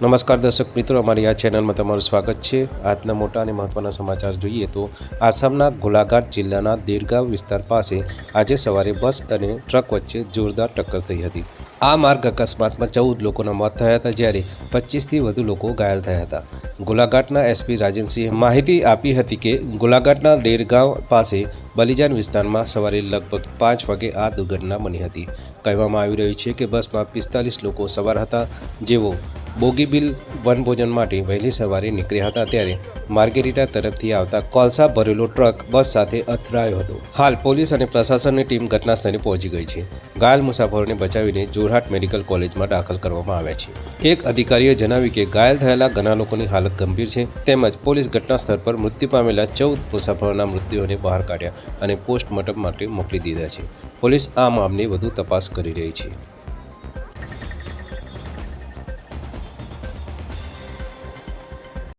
નમસ્કાર દર્શક મિત્રો, અમારી આ ચેનલમાં તમારું સ્વાગત છે. આજના મોટા અને મહત્ત્વના સમાચાર જોઈએ તો આસામના ગોલાઘાટ જિલ્લાના દેરગાંવ વિસ્તાર પાસે આજે સવારે બસ અને ટ્રક વચ્ચે જોરદાર ટક્કર થઈ હતી. આ માર્ગ અકસ્માતમાં ચૌદ લોકોના મોત થયા હતા, જ્યારે પચીસથી વધુ લોકો ઘાયલ થયા હતા. ગોલાઘાટના એસપી રાજનસિંહે માહિતી આપી હતી કે ગોલાઘાટના ડેરગાંવ પાસે બલિજાન વિસ્તારમાં સવારે લગભગ પાંચ વાગે આ દુર્ઘટના બની હતી. કહેવામાં આવી રહ્યું છે કે બસમાં પિસ્તાલીસ લોકો સવાર હતા, જેઓ બોગીબિલ વનભોજન માટે વહેલી સવારે નીકળ્યા હતા ત્યારે માર્ગેરિટા તરફથી આવતા કોલસા ભરેલો ટ્રક બસ સાથે અથડાયો હતો. હાલ પોલીસ અને પ્રશાસનની ટીમ ઘટનાસ્થળે પહોંચી ગઈ છે. ઘાયલ મુસાફરોને બચાવીને જોરહાટ મેડિકલ કોલેજમાં દાખલ કરવામાં આવ્યા છે. એક અધિકારીએ જણાવ્યું કે ઘાયલ થયેલા ઘણા લોકોની હાલત ગંભીર છે, તેમજ પોલીસ ઘટનાસ્થળ પર મૃત્યુ પામેલા ચૌદ મુસાફરોના મૃત્યુઓને બહાર કાઢ્યા અને પોસ્ટમોર્ટમ માટે મોકલી દીધા છે. પોલીસ આ મામલે વધુ તપાસ કરી રહી છે.